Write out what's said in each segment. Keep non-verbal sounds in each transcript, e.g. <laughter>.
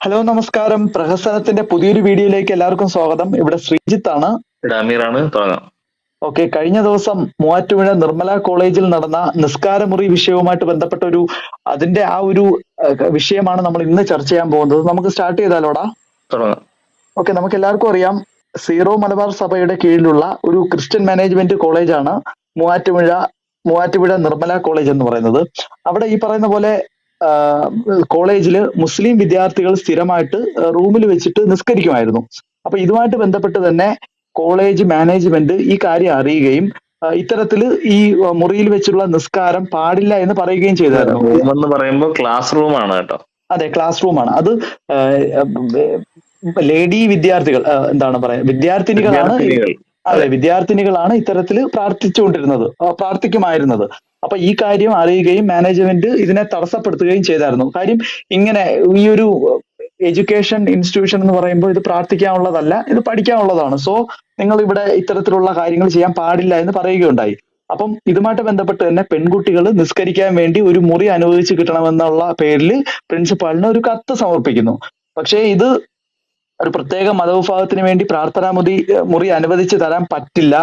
Hello നമസ്കാരം. പ്രഹസനത്തിന്റെ പുതിയൊരു വീഡിയോയിലേക്ക് എല്ലാവർക്കും സ്വാഗതം. ഇവിടെ ശ്രീജിത്ത് ആണ്. തുടങ്ങാം. ഓക്കെ കഴിഞ്ഞ ദിവസം മൂവാറ്റുപുഴ നിർമ്മല കോളേജിൽ നടന്ന നിസ്കാരമുറി വിഷയവുമായിട്ട് ബന്ധപ്പെട്ട ഒരു അതിന്റെ ആ ഒരു വിഷയമാണ് നമ്മൾ ഇന്ന് ചർച്ച ചെയ്യാൻ പോകുന്നത്. നമുക്ക് സ്റ്റാർട്ട് ചെയ്താലോടാ. ഓക്കെ നമുക്ക് എല്ലാവർക്കും അറിയാം സീറോ മലബാർ സഭയുടെ കീഴിലുള്ള ഒരു ക്രിസ്ത്യൻ മാനേജ്മെന്റ് കോളേജാണ് മൂവാറ്റുപുഴ മൂവാറ്റുപുഴ നിർമ്മല കോളേജ് എന്ന് പറയുന്നത്. അവിടെ ഈ പറയുന്ന പോലെ കോളേജിൽ മുസ്ലിം വിദ്യാർത്ഥികൾ സ്ഥിരമായിട്ട് റൂമിൽ വെച്ചിട്ട് നിസ്കരിക്കുമായിരുന്നു. അപ്പൊ ഇതുമായിട്ട് ബന്ധപ്പെട്ട് തന്നെ കോളേജ് മാനേജ്മെന്റ് ഈ കാര്യം അറിയുകയും ഇത്തരത്തിൽ ഈ മുറിയിൽ വെച്ചുള്ള നിസ്കാരം പാടില്ല എന്ന് പറയുകയും ചെയ്തായിരുന്നു. റൂം എന്ന് പറയുമ്പോൾ ക്ലാസ് റൂം ആണ് കേട്ടോ. അതെ ക്ലാസ് റൂം ആണ് അത് ലേഡി വിദ്യാർത്ഥികൾ എന്താണ് പറയാ വിദ്യാർത്ഥിനികളാണ് അതെ വിദ്യാർത്ഥിനികളാണ് ഇത്തരത്തിൽ പ്രാർത്ഥിച്ചുകൊണ്ടിരുന്നത് പ്രാർത്ഥിക്കുമായിരുന്നത്. അപ്പൊ ഈ കാര്യം അറിയുകയും മാനേജ്മെന്റ് ഇതിനെ തടസ്സപ്പെടുത്തുകയും ചെയ്തായിരുന്നു. കാര്യം ഇങ്ങനെ ഈ ഒരു എഡ്യൂക്കേഷൻ ഇൻസ്റ്റിറ്റ്യൂഷൻ എന്ന് പറയുമ്പോൾ ഇത് പ്രാർത്ഥിക്കാനുള്ളതല്ല ഇത് പഠിക്കാനുള്ളതാണ്. സോ നിങ്ങൾ ഇവിടെ ഇത്തരത്തിലുള്ള കാര്യങ്ങൾ ചെയ്യാൻ പാടില്ല എന്ന് പറയുകയുണ്ടായി. അപ്പം ഇതുമായിട്ട് ബന്ധപ്പെട്ട് തന്നെ പെൺകുട്ടികൾ നിസ്കരിക്കാൻ വേണ്ടി ഒരു മുറി അനുവദിച്ച് കിട്ടണമെന്നുള്ള പേരിൽ പ്രിൻസിപ്പാളിന് ഒരു കത്ത് സമർപ്പിക്കുന്നു. പക്ഷേ ഇത് ഒരു പ്രത്യേക മതവിഭാഗത്തിന് വേണ്ടി പ്രാർത്ഥനാ മുറി മുറി അനുവദിച്ച് തരാൻ പറ്റില്ല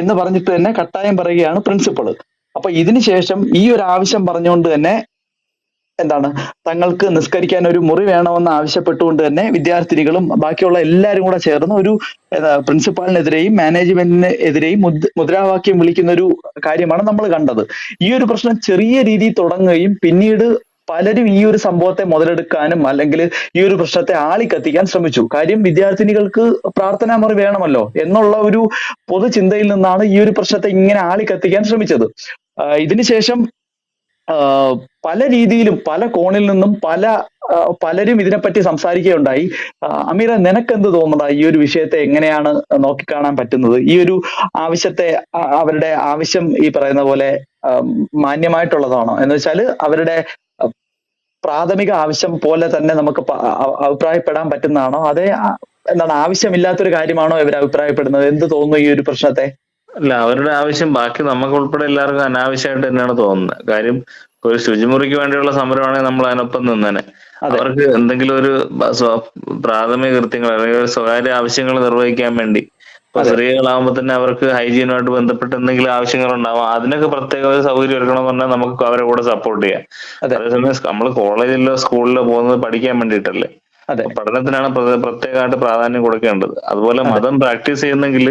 എന്ന് പറഞ്ഞിട്ട് തന്നെ കട്ടായം പറയുകയാണ് പ്രിൻസിപ്പൾ അപ്പൊ ഇതിനുശേഷം ഈ ഒരു ആവശ്യം പറഞ്ഞുകൊണ്ട് തന്നെ എന്താണ്? തങ്ങൾക്ക് നിസ്കരിക്കാൻ ഒരു മുറി വേണമെന്ന് ആവശ്യപ്പെട്ടുകൊണ്ട് തന്നെ വിദ്യാർത്ഥിനികളും ബാക്കിയുള്ള എല്ലാവരും കൂടെ ചേർന്ന് ഒരു പ്രിൻസിപ്പാളിനെതിരെയും മാനേജ്മെന്റിന് എതിരെയും മുദ്രാവാക്യം വിളിക്കുന്ന ഒരു കാര്യമാണ് നമ്മൾ കണ്ടത്. ഈ ഒരു പ്രശ്നം ചെറിയ രീതിയിൽ തുടങ്ങുകയും പിന്നീട് പലരും ഈ ഒരു സംഭവത്തെ മുതലെടുക്കാനും അല്ലെങ്കിൽ ഈ ഒരു പ്രശ്നത്തെ ആളിക്കത്തിക്കാൻ ശ്രമിച്ചു. കാര്യം വിദ്യാർത്ഥിനികൾക്ക് പ്രാർത്ഥനാ മുറി വേണമല്ലോ എന്നുള്ള ഒരു പൊതുചിന്തയിൽ നിന്നാണ് ഈ ഒരു പ്രശ്നത്തെ ഇങ്ങനെ ആളിക്കത്തിക്കാൻ ശ്രമിച്ചത്. ഇതിനുശേഷം പല രീതിയിലും പല കോണിൽ നിന്നും പല പലരും ഇതിനെപ്പറ്റി സംസാരിക്കുകയുണ്ടായി. അമീറ നിനക്കെന്ത് തോന്നുന്നതാ ഈ ഒരു വിഷയത്തെ എങ്ങനെയാണ് നോക്കിക്കാണാൻ പറ്റുന്നത്? ഈ ഒരു ആവശ്യത്തെ അവരുടെ ആവശ്യം ഈ പറയുന്ന പോലെ മാന്യമായിട്ടുള്ളതാണോ? എന്ന് വെച്ചാൽ അവരുടെ പ്രാഥമിക ആവശ്യം പോലെ തന്നെ നമുക്ക് അഭിപ്രായപ്പെടാൻ പറ്റുന്നതാണോ? അതേ എന്താണ് ആവശ്യമില്ലാത്തൊരു കാര്യമാണോ ഇവർ അഭിപ്രായപ്പെടുന്നത്? എന്ത് തോന്നുന്നു ഈ ഒരു പ്രശ്നത്തെ? അല്ല അവരുടെ ആവശ്യം ബാക്കി നമുക്ക് ഉൾപ്പെടെ എല്ലാവർക്കും അനാവശ്യമായിട്ട് തന്നെയാണ് തോന്നുന്നത്. കാര്യം ഒരു ശുചിമുറിക്ക് വേണ്ടിയുള്ള സമരമാണെങ്കിൽ നമ്മൾ അതിനൊപ്പം നിന്നേനെ. അവർക്ക് എന്തെങ്കിലും ഒരു പ്രാഥമിക കൃത്യങ്ങൾ അല്ലെങ്കിൽ ഒരു സ്വകാര്യ ആവശ്യങ്ങൾ നിർവഹിക്കാൻ വേണ്ടി. ഇപ്പൊ. സ്ത്രീകളാകുമ്പോൾ തന്നെ അവർക്ക് ഹൈജീനുമായിട്ട് ബന്ധപ്പെട്ട് എന്തെങ്കിലും ആവശ്യങ്ങൾ ഉണ്ടാവാം അതിനൊക്കെ പ്രത്യേക ഒരു സൗകര്യം എന്ന് പറഞ്ഞാൽ നമുക്ക് അവരെ കൂടെ സപ്പോർട്ട് ചെയ്യാം. അതെ. അതേസമയം നമ്മൾ കോളേജിലോ സ്കൂളിലോ പോകുന്നത് പഠിക്കാൻ വേണ്ടിയിട്ടല്ലേ. അതെ. പഠനത്തിനാണ് പ്രത്യേകമായിട്ട് പ്രാധാന്യം കൊടുക്കേണ്ടത്. അതുപോലെ മതം പ്രാക്ടീസ് ചെയ്യുന്നെങ്കിൽ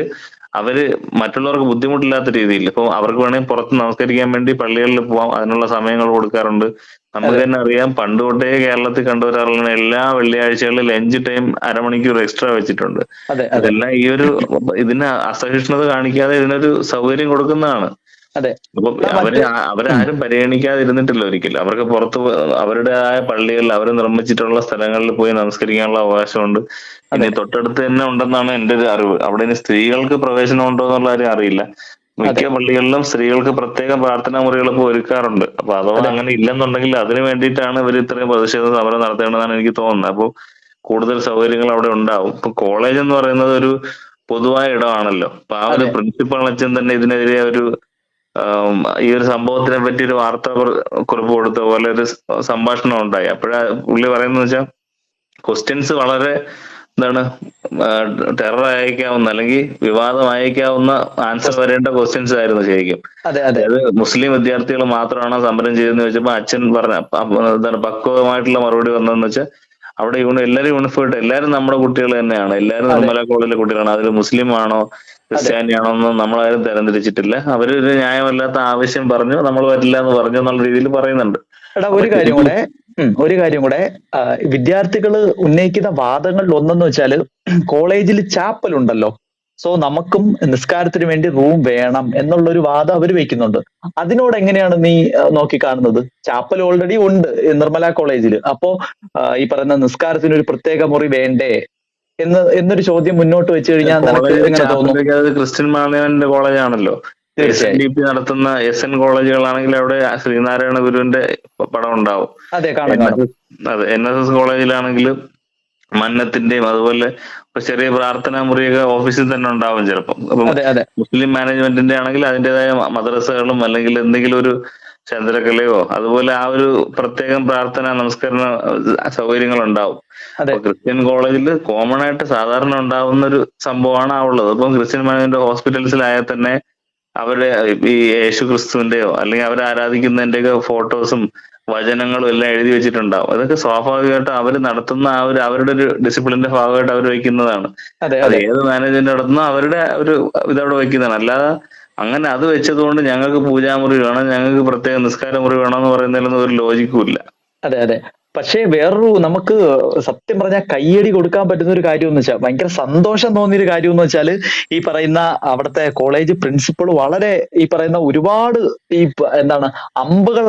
അവർ മറ്റുള്ളവർക്ക് ബുദ്ധിമുട്ടില്ലാത്ത രീതിയിൽ ഇപ്പൊ അവർക്ക് വേണമെങ്കിൽ പുറത്ത് നമസ്കരിക്കാൻ വേണ്ടി പള്ളികളിൽ പോവാം അതിനുള്ള സമയങ്ങൾ കൊടുക്കാറുണ്ട്. നമുക്ക് തന്നെ അറിയാം പണ്ട് തൊട്ടേ കേരളത്തിൽ കണ്ടുവരാറുള്ള എല്ലാ വെള്ളിയാഴ്ചകളിലും ലഞ്ച് ടൈം അരമണിക്കൂർ എക്സ്ട്രാ വെച്ചിട്ടുണ്ട്. അതെ അതെ. അതെല്ലാം ഈ ഒരു ഇതിന് അസഹിഷ്ണുത കാണിക്കാതെ ഇതിനൊരു സൗകര്യം കൊടുക്കുന്നതാണ്. അതെ. അപ്പൊ അവർ അവരാരും പരിഗണിക്കാതിരുന്നിട്ടില്ല ഒരിക്കലും. അവർക്ക് പുറത്ത് അവരുടെ അവരുടേതായ പള്ളികളിൽ അവർ നിർമ്മിച്ചിട്ടുള്ള സ്ഥലങ്ങളിൽ പോയി നമസ്കരിക്കാനുള്ള അവകാശമുണ്ട്. ഇനി തൊട്ടടുത്ത് തന്നെ ഉണ്ടെന്നാണ് എന്റെ ഒരു അറിവ്. അവിടെ ഇനി സ്ത്രീകൾക്ക് പ്രവേശനം ഉണ്ടോ എന്നുള്ള കാര്യം അറിയില്ല. മിക്ക പള്ളികളിലും സ്ത്രീകൾക്ക് പ്രത്യേക പ്രാർത്ഥനാ മുറികൾ ഇപ്പൊ ഒരുക്കാറുണ്ട്. അപ്പൊ അഥവാ അങ്ങനെ ഇല്ലെന്നുണ്ടെങ്കിൽ അതിനു വേണ്ടിയിട്ടാണ് ഇവർ ഇത്രയും പ്രതിഷേധ സമരം നടത്തേണ്ടതെന്നാണ് എനിക്ക് തോന്നുന്നത്. അപ്പോൾ കൂടുതൽ സൗകര്യങ്ങൾ അവിടെ ഉണ്ടാവും. ഇപ്പൊ കോളേജ് എന്ന് പറയുന്നത് ഒരു പൊതുവായ ഇടമാണല്ലോ. അപ്പൊ ആ ഒരു പ്രിൻസിപ്പൾ അച്ഛൻ തന്നെ ഇതിനെതിരെ ഒരു ഈ ഒരു സംഭവത്തിനെ പറ്റി ഒരു വാർത്ത കുറി- കുറിപ്പ് കൊടുത്ത പോലെ ഒരു സംഭാഷണം ഉണ്ടായി. അപ്പോഴാ പുള്ളി പറയുന്നത് വെച്ചാൽ ക്വസ്റ്റ്യൻസ് വളരെ എന്താണ് ടെറർ അയക്കാവുന്ന അല്ലെങ്കിൽ വിവാദം അയക്കാവുന്ന ആൻസർ വരേണ്ട ക്വസ്റ്റ്യൻസ് ആയിരുന്നു ശരിക്കും. അതെ അതെ. അതായത് മുസ്ലിം വിദ്യാർത്ഥികൾ മാത്രമാണ് സമരം ചെയ്തെന്ന് ചോദിച്ചപ്പോ അച്ഛൻ പറഞ്ഞ എന്താണ് പക്വമായിട്ടുള്ള മറുപടി വന്നതെന്ന് വെച്ചാൽ അവിടെ യൂണി എല്ലാവരും യൂണിഫോം എല്ലാവരും നമ്മുടെ കുട്ടികൾ തന്നെയാണ്. എല്ലാവരും നിർമ്മല കോളേജിലെ കുട്ടികളാണ്. അതിൽ മുസ്ലിം ആണോ ക്രിസ്ത്യാനി ആണോ എന്ന് നമ്മളാരും തരംതിരിച്ചിട്ടില്ല. അവരൊരു ന്യായമല്ലാത്ത ആവശ്യം പറഞ്ഞു നമ്മൾ വരില്ല എന്ന് പറഞ്ഞു എന്നുള്ള രീതിയിൽ പറയുന്നുണ്ട്. എടാ ഒരു കാര്യം കൂടെ ഒരു കാര്യം കൂടെ വിദ്യാർത്ഥികൾ ഉന്നയിക്കുന്ന വാദങ്ങളിൽ ഒന്നെന്ന് വെച്ചാൽ കോളേജിൽ ചാപ്പൽ ഉണ്ടല്ലോ. സോ നമുക്കും നിസ്കാരത്തിന് വേണ്ടി റൂം വേണം എന്നുള്ളൊരു വാദം അവർ വെക്കുന്നുണ്ട്. അതിനോട് എങ്ങനെയാണ് നീ നോക്കി നോക്കിക്കാണുന്നത്? ചാപ്പൽ ഓൾറെഡി ഉണ്ട് നിർമ്മല കോളേജിൽ അപ്പോ ഈ പറയുന്ന നിസ്കാരത്തിന് ഒരു പ്രത്യേക മുറി വേണ്ടേ? എന്ന് എന്നൊരു ചോദ്യം മുന്നോട്ട് വെച്ച് കഴിഞ്ഞാൽ നിനക്ക് ക്രിസ്ത്യൻ മാനേജ്മെന്റ് കോളേജ് ആണല്ലോ എൻ ഡി പി നടത്തുന്ന എസ് എൻ കോളേജുകളാണെങ്കിൽ അവിടെ ശ്രീനാരായണ ഗുരുവിന്റെ പടം ഉണ്ടാവും. അതെ എൻ എസ് എസ് കോളേജിലാണെങ്കിലും മന്നത്തിന്റെയും അതുപോലെ ചെറിയ പ്രാർത്ഥനാ മുറിയൊക്കെ ഓഫീസിൽ തന്നെ ഉണ്ടാവും ചിലപ്പം. അപ്പം മുസ്ലിം മാനേജ്മെന്റിന്റെ ആണെങ്കിൽ അതിന്റേതായ മദ്രസകളും അല്ലെങ്കിൽ എന്തെങ്കിലും ഒരു ചന്ദ്രകലയോ അതുപോലെ ആ ഒരു പ്രത്യേകം പ്രാർത്ഥന നമസ്കരണ സൗകര്യങ്ങൾ ഉണ്ടാവും അതെ. ക്രിസ്ത്യൻ കോളേജിൽ കോമൺ ആയിട്ട് സാധാരണ ഉണ്ടാവുന്ന ഒരു സംഭവമാണ് ആ ഉള്ളത്. അപ്പം ക്രിസ്ത്യൻ മാനേജ്മെന്റ് ഹോസ്പിറ്റൽസിലായാൽ തന്നെ അവരുടെ ഈ യേശു ക്രിസ്തുവിന്റെയോ അല്ലെങ്കിൽ അവരെ ആരാധിക്കുന്നതിന്റെയൊക്കെ ഫോട്ടോസും വചനങ്ങളും എല്ലാം എഴുതി വെച്ചിട്ടുണ്ടാവും. അതൊക്കെ സ്വാഭാവികമായിട്ട് അവർ നടത്തുന്ന ആ ഒരു അവരുടെ ഒരു ഡിസിപ്ലിന്റെ ഭാഗമായിട്ട് അവർ വെക്കുന്നതാണ് അതെ ഏത് മാനേജ്മെന്റ് നടത്തുന്ന അവരുടെ ഒരു ഇതവിടെ വെക്കുന്നതാണ് അല്ലാതെ അങ്ങനെ അത് വെച്ചതുകൊണ്ട് ഞങ്ങൾക്ക് പൂജാമുറി വേണം ഞങ്ങൾക്ക് പ്രത്യേക നിസ്കാര മുറി വേണം എന്ന് പറയുന്നതിലൊന്നും ഒരു ലോജിക്കും ഇല്ല. അതെ അതെ. പക്ഷേ വേറൊരു നമുക്ക് സത്യം പറഞ്ഞാൽ കയ്യടി കൊടുക്കാൻ പറ്റുന്ന ഒരു കാര്യം എന്ന് വെച്ചാൽ ഭയങ്കര സന്തോഷം തോന്നിയ ഒരു കാര്യം എന്ന് വെച്ചാൽ ഈ പറയുന്ന അവിടുത്തെ കോളേജ് പ്രിൻസിപ്പൾ വളരെ ഈ പറയുന്ന ഒരുപാട് ഈ എന്താണ് അമ്പുകൾ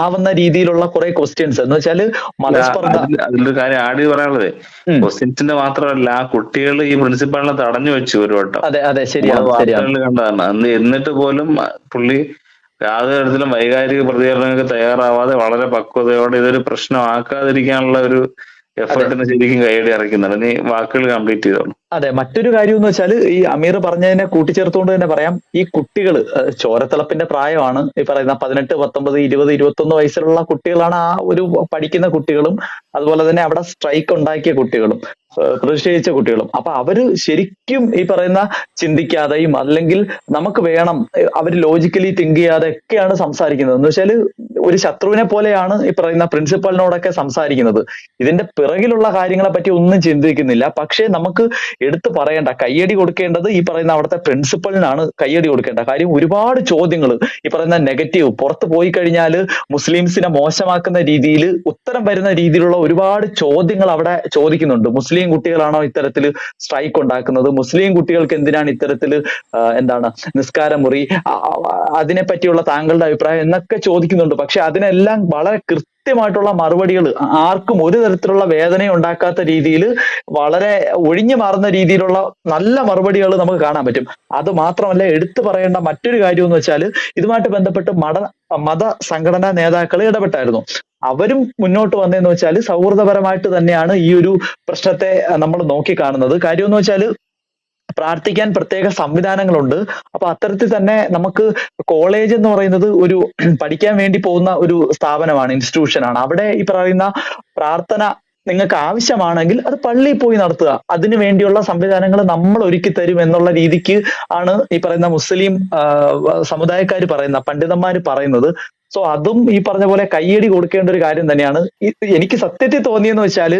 ആവുന്ന രീതിയിലുള്ള കുറെ ക്വസ്റ്റ്യൻസ് എന്ന് വെച്ചാൽ മതസ്പർദ്ധ അതിലൊരു കാര്യം ആടി പറയാനുള്ളത്. ക്വസ്റ്റ്യൻസിന്റെ മാത്രമല്ല ആ കുട്ടികൾ ഈ പ്രിൻസിപ്പാളിനെ തടഞ്ഞു വെച്ചു ഒരു വട്ടം. അതെ അതെ ശരിയാണ് കണ്ടതാണ്. എന്നിട്ട് പോലും പുള്ളി യാതൊരു തരത്തിലും വൈകാരിക പ്രതികരണങ്ങൾക്ക് തയ്യാറാവാതെ വളരെ പക്വതയോടെ ഇതൊരു പ്രശ്നമാക്കാതിരിക്കാനുള്ള ഒരു എഫേർട്ടിന് ശരിക്കും കൈയടി ഇറക്കുന്നുണ്ട് നീ വാക്കുകൾ കംപ്ലീറ്റ് ചെയ്തോളൂ. അതെ മറ്റൊരു കാര്യം എന്ന് വെച്ചാൽ ഈ അമീർ പറഞ്ഞതിനെ കൂട്ടിച്ചേർത്തുകൊണ്ട് തന്നെ പറയാം ഈ കുട്ടികൾ ചോരത്തിളപ്പിന്റെ പ്രായമാണ്. ഈ പറയുന്ന പതിനെട്ട് പത്തൊമ്പത് ഇരുപത് ഇരുപത്തൊന്ന് വയസ്സിലുള്ള കുട്ടികളാണ് ആ ഒരു പഠിക്കുന്ന കുട്ടികളും അതുപോലെ തന്നെ അവിടെ സ്ട്രൈക്ക് ഉണ്ടാക്കിയ കുട്ടികളും. പ്രതിഷേധിച്ച കുട്ടികളും. അപ്പൊ അവർ ശരിക്കും ഈ പറയുന്ന ചിന്തിക്കാതെയും അല്ലെങ്കിൽ നമുക്ക് വേണം അവർ ലോജിക്കലി തിങ്ക് ചെയ്യാതെ ഒക്കെയാണ് സംസാരിക്കുന്നത്. എന്ന് വെച്ചാൽ ഒരു ശത്രുവിനെ പോലെയാണ് ഈ പറയുന്ന പ്രിൻസിപ്പലിനോടൊക്കെ സംസാരിക്കുന്നത്. ഇതിന്റെ പിറകിലുള്ള കാര്യങ്ങളെ പറ്റി ഒന്നും ചിന്തിക്കുന്നില്ല. പക്ഷേ നമുക്ക് എടുത്തു പറയേണ്ട കയ്യടി കൊടുക്കേണ്ടത് ഈ പറയുന്ന അവിടുത്തെ പ്രിൻസിപ്പലിനാണ് കയ്യടി കൊടുക്കേണ്ട. കാര്യം ഒരുപാട് ചോദ്യങ്ങൾ ഈ പറയുന്ന നെഗറ്റീവ് പുറത്ത് പോയി കഴിഞ്ഞാൽ മുസ്ലിംസിനെ മോശമാക്കുന്ന രീതിയിൽ ഉത്തരം വരുന്ന രീതിയിലുള്ള ഒരുപാട് ചോദ്യങ്ങൾ അവിടെ ചോദിക്കുന്നുണ്ട്. മുസ്ലിം കുട്ടികളാണോ ഇത്തരത്തിൽ സ്ട്രൈക്ക് ഉണ്ടാക്കുന്നത്? മുസ്ലിം കുട്ടികൾക്ക് എന്തിനാണ് ഇത്തരത്തിൽ എന്താണ് നിസ്കാരമുറി? ആ- ആ- അതിനെ പറ്റിയുള്ള താങ്കളുടെ അഭിപ്രായം എന്നൊക്കെ ചോദിക്കുന്നുണ്ട്. പക്ഷെ അതിനെല്ലാം വളരെ കൃത്യമായിട്ടുള്ള മറുപടികൾ ആർക്കും ഒരു തരത്തിലുള്ള വേദന ഉണ്ടാക്കാത്ത രീതിയിൽ വളരെ ഒഴിഞ്ഞു മാറുന്ന രീതിയിലുള്ള നല്ല മറുപടികൾ നമുക്ക് കാണാൻ പറ്റും. അത് മാത്രമല്ല എടുത്തു പറയേണ്ട മറ്റൊരു കാര്യം എന്ന് വെച്ചാൽ ഇതുമായിട്ട് ബന്ധപ്പെട്ട് മത മത സംഘടനാ നേതാക്കൾ ഇടപെട്ടായിരുന്നു. അവരും മുന്നോട്ട് വന്നതെന്ന് വെച്ചാൽ സൗഹൃദപരമായിട്ട് തന്നെയാണ് ഈ ഒരു പ്രശ്നത്തെ നമ്മൾ നോക്കി കാണുന്നത്. കാര്യം എന്ന് വെച്ചാൽ പ്രാർത്ഥിക്കാൻ പ്രത്യേക സംവിധാനങ്ങളുണ്ട്. അപ്പൊ അത്തരത്തിൽ തന്നെ നമുക്ക് കോളേജ് എന്ന് പറയുന്നത് ഒരു <clears throat> പഠിക്കാൻ വേണ്ടി പോകുന്ന ഒരു സ്ഥാപനമാണ് ഇൻസ്റ്റിറ്റ്യൂഷനാണ് അവിടെ ഈ പറയുന്ന പ്രാർത്ഥന നിങ്ങൾക്ക് ആവശ്യമാണെങ്കിൽ അത് പള്ളിയിൽ പോയി നടത്തുക. അതിനു വേണ്ടിയുള്ള സംവിധാനങ്ങൾ നമ്മൾ ഒരുക്കി തരും എന്നുള്ള രീതിക്ക് ആണ് ഈ പറയുന്ന മുസ്ലിം സമുദായക്കാർ പറയുന്ന പണ്ഡിതന്മാർ പറയുന്നത്. സോ അതും ഈ പറഞ്ഞ പോലെ കയ്യടി കൊടുക്കേണ്ട ഒരു കാര്യം തന്നെയാണ്. എനിക്ക് സത്യത്തിൽ തോന്നിയെന്ന് വെച്ചാൽ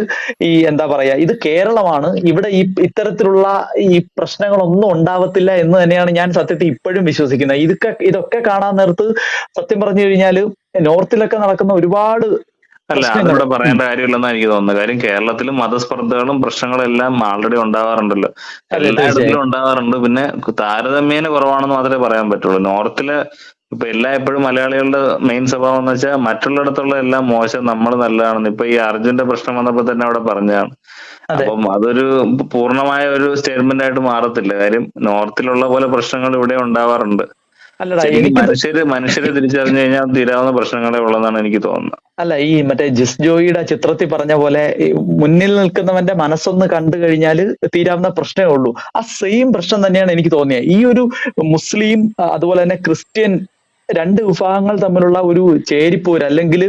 ഈ എന്താ പറയാ ഇത് കേരളമാണ്. ഇവിടെ ഈ ഇത്തരത്തിലുള്ള ഈ പ്രശ്നങ്ങളൊന്നും ഉണ്ടാവത്തില്ല എന്ന് തന്നെയാണ് ഞാൻ സത്യത്തിൽ ഇപ്പോഴും വിശ്വസിക്കുന്നത്. ഇതൊക്കെ ഇതൊക്കെ കാണാൻ നേരത്ത് സത്യം പറഞ്ഞു കഴിഞ്ഞാൽ നോർത്തിലൊക്കെ നടക്കുന്ന ഒരുപാട് അല്ല. അതിവിടെ പറയേണ്ട കാര്യമില്ലെന്നാണ് എനിക്ക് തോന്നുന്നത്. കാര്യം കേരളത്തിലും മതസ്പർദ്ധകളും പ്രശ്നങ്ങളും എല്ലാം ആൾറെഡി ഉണ്ടാവാറുണ്ടല്ലോ എല്ലായിടത്തിലും ഉണ്ടാവാറുണ്ട്. പിന്നെ താരതമ്യേന കുറവാണെന്ന് മാത്രമേ പറയാൻ പറ്റുള്ളൂ. നോർത്തിൽ ഇപ്പൊ എല്ലാ എപ്പോഴും മലയാളികളുടെ മെയിൻ സ്വഭാവം എന്ന് വെച്ചാൽ മറ്റുള്ളിടത്തുള്ള എല്ലാം മോശം നമ്മൾ നല്ലതാണെന്ന്. ഇപ്പൊ ഈ അർജുന്റെ പ്രശ്നം വന്നപ്പോ തന്നെ അവിടെ പറഞ്ഞതാണ്. അപ്പം അതൊരു പൂർണമായ ഒരു സ്റ്റേറ്റ്മെന്റ് ആയിട്ട് മാറത്തില്ല. കാര്യം നോർത്തിലുള്ള പോലെ പ്രശ്നങ്ങൾ ഇവിടെ ഉണ്ടാവാറുണ്ട്. മനുഷ്യര് മനുഷ്യരെ തിരിച്ചറിഞ്ഞു കഴിഞ്ഞാൽ തീരാവുന്ന പ്രശ്നങ്ങളെ ഉള്ളതാണ് എനിക്ക് തോന്നുന്നത്. അല്ല ഈ മറ്റേ ജിസ് ജോയിയുടെ ചിത്രത്തിൽ പറഞ്ഞ പോലെ മുന്നിൽ നിൽക്കുന്നവന്റെ മനസ്സൊന്ന് കണ്ടു കഴിഞ്ഞാൽ തീരാവുന്ന പ്രശ്നമേ ഉള്ളൂ. ആ സെയിം പ്രശ്നം തന്നെയാണ് എനിക്ക് തോന്നിയത് ഈ ഒരു മുസ്ലിം അതുപോലെ തന്നെ ക്രിസ്ത്യൻ രണ്ട് വിഭാഗങ്ങൾ തമ്മിലുള്ള ഒരു ചേരിപ്പോര് അല്ലെങ്കിൽ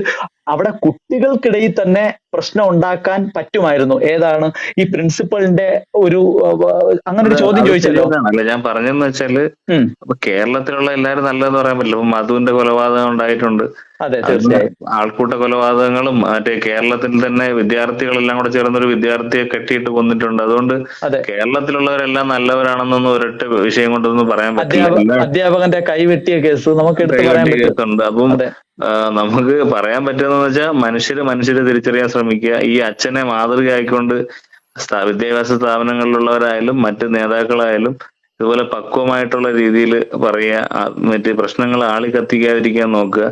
അവിടെ കുട്ടികൾക്കിടയിൽ തന്നെ പ്രശ്നം ഉണ്ടാക്കാൻ പറ്റുമായിരുന്നു. ഏതാണ്? ഈ പ്രിൻസിപ്പളിന്റെ ഒരു അങ്ങനെ ഒരു ചോദ്യം ചോദിച്ചല്ലോ. ഞാൻ പറഞ്ഞെന്ന് വെച്ചാൽ കേരളത്തിലുള്ള എല്ലാരും നല്ലതെന്ന് പറയാൻ പറ്റില്ല. ഇപ്പൊ മധുവിന്റെ കൊലപാതകം ഉണ്ടായിട്ടുണ്ട്. അതെ തീർച്ചയായും. ആൾക്കൂട്ട കൊലപാതകങ്ങളും മറ്റേ കേരളത്തിൽ തന്നെ വിദ്യാർത്ഥികളെല്ലാം കൂടെ ചേർന്നൊരു വിദ്യാർത്ഥിയെ കെട്ടിയിട്ട് കൊന്നിട്ടുണ്ട്. അതുകൊണ്ട് അതെ. കേരളത്തിലുള്ളവരെല്ലാം നല്ലവരാണെന്നൊന്നും ഒരൊറ്റ വിഷയം കൊണ്ടൊന്നും പറയാൻ പറ്റില്ല. അധ്യാപകന്റെ കൈവെട്ടിയ കേസ് നമുക്ക് കേസുണ്ട്. അപ്പം നമുക്ക് പറയാൻ പറ്റുന്നതെന്ന് വെച്ചാൽ മനുഷ്യര് മനുഷ്യരെ തിരിച്ചറിയാൻ ശ്രമിക്കുക. ഈ അച്ഛനെ മാതൃകയായിക്കൊണ്ട് വിദ്യാഭ്യാസ സ്ഥാപനങ്ങളിലുള്ളവരായാലും മറ്റ് നേതാക്കളായാലും ഇതുപോലെ പക്വമായിട്ടുള്ള രീതിയിൽ പറയുക മറ്റ് പ്രശ്നങ്ങൾ ആളി കത്തിക്കാതിരിക്കാൻ നോക്കുക.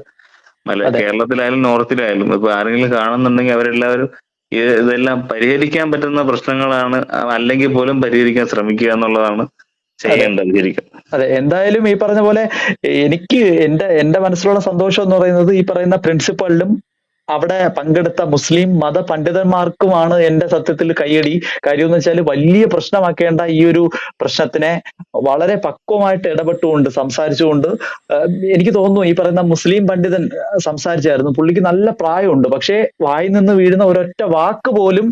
അതെ. കേരളത്തിലായാലും നോർത്തിലായാലും ഇപ്പൊ ആരെങ്കിലും കാണുന്നുണ്ടെങ്കിൽ അവരെല്ലാവരും ഇതെല്ലാം പരിഹരിക്കാൻ പറ്റുന്ന പ്രശ്നങ്ങളാണ് അല്ലെങ്കിൽ പോലും പരിഹരിക്കാൻ ശ്രമിക്കുക എന്നുള്ളതാണ് ചെയ്യേണ്ടത് ശരിക്കും. അതെ. എന്തായാലും ഈ പറഞ്ഞ പോലെ എനിക്ക് എന്റെ എന്റെ മനസ്സിലുള്ള സന്തോഷം എന്ന് പറയുന്നത് ഈ പറയുന്ന പ്രിൻസിപ്പളിലും അവിടെ പങ്കെടുത്ത മുസ്ലിം മത പണ്ഡിതന്മാർക്കുമാണ് എന്റെ സത്യത്തിൽ കയ്യടി. കാര്യം എന്ന് വെച്ചാൽ വലിയ പ്രശ്നമാക്കേണ്ട ഈ ഒരു പ്രശ്നത്തിനെ വളരെ പക്വമായിട്ട് ഇടപെട്ടുകൊണ്ട് സംസാരിച്ചുകൊണ്ട് എനിക്ക് തോന്നുന്നു ഈ പറയുന്ന മുസ്ലിം പണ്ഡിതൻ സംസാരിച്ചായിരുന്നു. പുള്ളിക്ക് നല്ല പ്രായമുണ്ട്. പക്ഷേ വായിൽ നിന്ന് വീഴുന്ന ഒരൊറ്റ വാക്ക് പോലും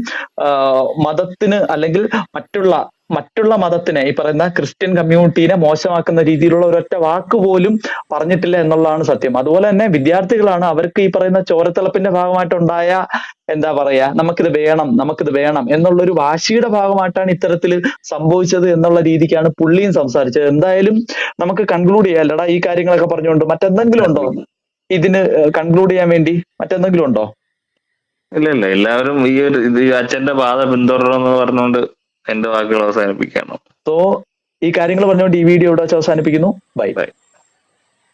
മതത്തിന് അല്ലെങ്കിൽ മറ്റുള്ള മറ്റുള്ള മതത്തിനെ ഈ പറയുന്ന ക്രിസ്ത്യൻ കമ്മ്യൂണിറ്റീനെ മോശമാക്കുന്ന രീതിയിലുള്ള ഒരൊറ്റ വാക്ക് പോലും പറഞ്ഞിട്ടില്ല എന്നുള്ളതാണ് സത്യം. അതുപോലെ തന്നെ വിദ്യാർത്ഥികളാണ് അവർക്ക് ഈ പറയുന്ന ചോരത്തിളപ്പിന്റെ ഭാഗമായിട്ടുണ്ടായ എന്താ പറയാ നമുക്കിത് വേണം നമുക്കിത് വേണം എന്നുള്ളൊരു വാശിയുടെ ഭാഗമായിട്ടാണ് ഇത്തരത്തിൽ സംഭവിച്ചത് എന്നുള്ള രീതിക്കാണ് പുള്ളിയും സംസാരിച്ചത്. എന്തായാലും നമുക്ക് കൺക്ലൂഡ് ചെയ്യാം അല്ലടാ ഈ കാര്യങ്ങളൊക്കെ പറഞ്ഞുകൊണ്ട് മറ്റെന്തെങ്കിലും ഉണ്ടോ? ഇതിന് കൺക്ലൂഡ് ചെയ്യാൻ വേണ്ടി മറ്റെന്തെങ്കിലും ഉണ്ടോ? ഇല്ല ഇല്ല. എല്ലാവരും ഈ ഒരു ഇത് അച്ഛന്റെ പാത പിന്തുടരണമെന്ന് പറഞ്ഞുകൊണ്ട് എന്റെ വാക്കുകൾ അവസാനിപ്പിക്കുകയാണ് സോ ഈ കാര്യങ്ങൾ പറഞ്ഞുകൊണ്ട് ഈ വീഡിയോ ഇവിടെ വെച്ച് അവസാനിപ്പിക്കുന്നു. Bye bye